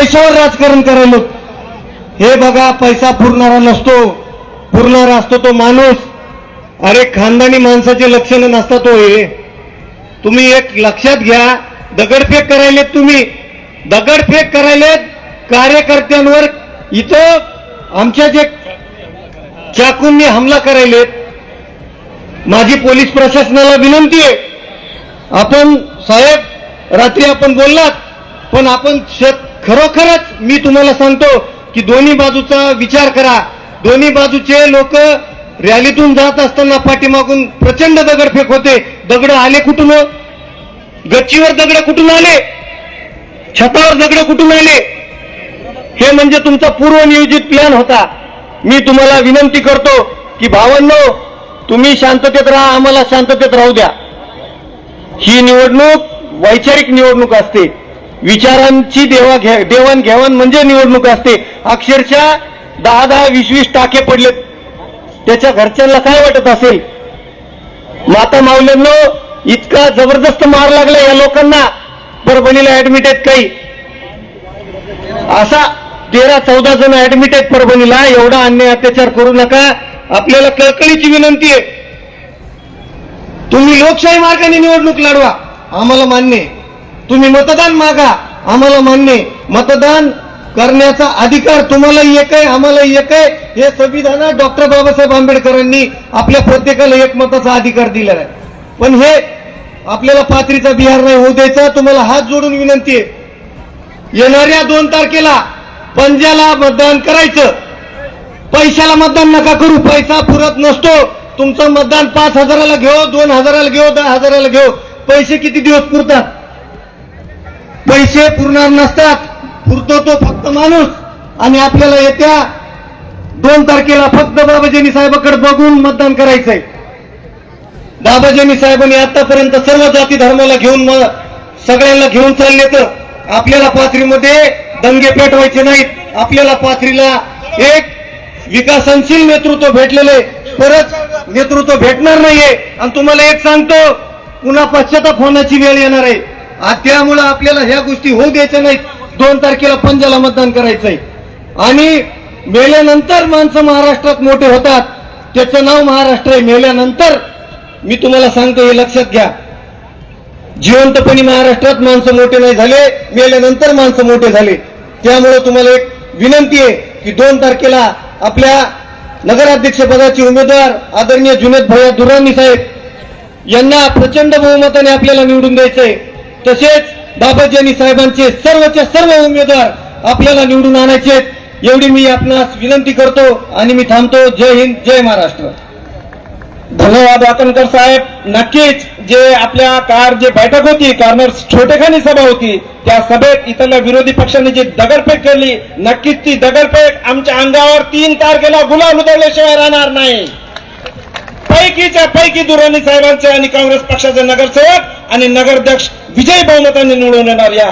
पैशावर राजकारण करायलो. हे बघा पैसा पुरणारा नसतो. पुरणारा असतो तो माणूस. अरे खानदानी माणसाचे लक्षणं नसतात तो हे. तुम्ही एक लक्षात घ्या दगडफेक करायलेत तुम्ही. दगडफेक करायलेत कार्यकर्त्यांवर इथं आमच्या जे चाकूंनी हमला करायलेत. माझी पोलीस प्रशासनाला विनंती आहे. आपण साहेब रात्री आपण बोललात पण आपण शेत खरोखरच मी तुम्हाला सांगतो की दोन्ही बाजूचा विचार करा. दोन्ही बाजूचे लोक रॅलीतून जात असताना पाठीमागून प्रचंड दगडफेक होते. दगड आले कुठून? गच्चीवर दगड कुठून आले? छतावर दगड कुठून आले? हे म्हणजे तुमचा पूर्वनियोजित प्लॅन होता. मी तुम्हाला विनंती करतो की भावांनो तुम्ही शांततेत राहा आम्हाला शांततेत राहू द्या. ही निवडणूक वैचारिक निवडणूक असते. विचारांची देवा घे देवाणघेवाण म्हणजे निवडणूक असते. अक्षरशः दहा दहा वीस वीस टाके पडलेत. त्याच्या घरच्यांना काय वाटत असेल? माता माऊल्यांनो इतका जबरदस्त मार लागला या लोकांना. परभणीला ऍडमिट आहेत काही. असा तेरा चौदा जण ऍडमिट आहेत परभणीला. एवढा अन्याय अत्याचार करू नका. आपल्याला कळकळीची विनंती आहे. तुम्ही लोकशाही मार्गाने निवडणूक लढवा. आम्हाला मान्य आहे. तुम्ही मतदान मागा. आम्हाला मान्य मतदान करण्याचा अधिकार तुम्हालाही एक आहे आम्हालाही एक आहे. हे संविधानात डॉक्टर बाबासाहेब आंबेडकरांनी आपल्या प्रत्येकाला एक मताचा अधिकार दिलेला आहे. पण हे आपल्याला पात्रीचा बिहार नाही होऊ द्यायचा. तुम्हाला हात जोडून विनंती आहे. येणाऱ्या दोन तारखेला पंजाला मतदान करायचं. पैशाला मतदान नका करू. पैसा पुरत नसतो. तुमचं मतदान पाच हजाराला घेऊ दोन हजाराला घेऊ दहा हजाराला घेऊ. पैसे किती दिवस पुरतात? पैसे पुरणार नसतात. पुरतो तो फक्त माणूस. आणि आपल्याला येत्या दोन तारखेला फक्त बाबाजीनी साहेबाकडे बघून मतदान करायचंय. बाबाजीनी साहेबांनी आतापर्यंत सर्व जाती धर्माला घेऊन सगळ्यांना घेऊन चालले तर आपल्याला पाथरीमध्ये दंगे पेटवायचे नाहीत. आपल्याला पाथरीला एक विकासनशील नेतृत्व भेटलेले परत नेतृत्व भेटणार नाहीये. आणि तुम्हाला एक सांगतो पुन्हा पश्चाताप होण्याची वेळ येणार आहे. त्यामुळं आपल्याला ह्या गोष्टी होऊ द्यायच्या नाहीत. दोन तारखेला पंजाला मतदान करायचंय. आणि मेल्यानंतर माणसं महाराष्ट्रात मोठे होतात. त्याचं नाव महाराष्ट्र आहे. मेल्यानंतर मी तुम्हाला सांगतो हे लक्षात घ्या. जिवंतपणी महाराष्ट्रात माणसं मोठे नाही झाले मेल्यानंतर माणसं मोठे झाले. त्यामुळे तुम्हाला एक विनंती आहे की दोन तारखेला आपल्या नगराध्यक्षपदाचे उमेदवार आदरणीय जुनेद भैया दुरानी साहेब यांना प्रचंड बहुमताने आपल्याला निवडून द्यायचंय. तसेच बाबाजी साहेबांचे सर्वच्या सर्व उमेदवार आपल्याला निवडून आणायचे एवढी मी आपणास विनंती करतो आणि मी थांबतो. जय हिंद जय महाराष्ट्र. धन्यवाद वातनकर साहेब. नक्कीच जे आपल्या कार जे बैठक होती कॉर्नर छोटेखानी सभा होती त्या सभेत इथल्या विरोधी पक्षाने जी दगडफेक केली नक्कीच ती दगडफेक आमच्या अंगावर तीन तारखेला गुलाल उतरल्याशिवाय राहणार नाही. पैकीच्या पैकी दुराणी साहेबांचे आणि काँग्रेस पक्षाचे नगरसेवक आणि नगराध्यक्ष विजय बहुमतांनी निवडून येणार या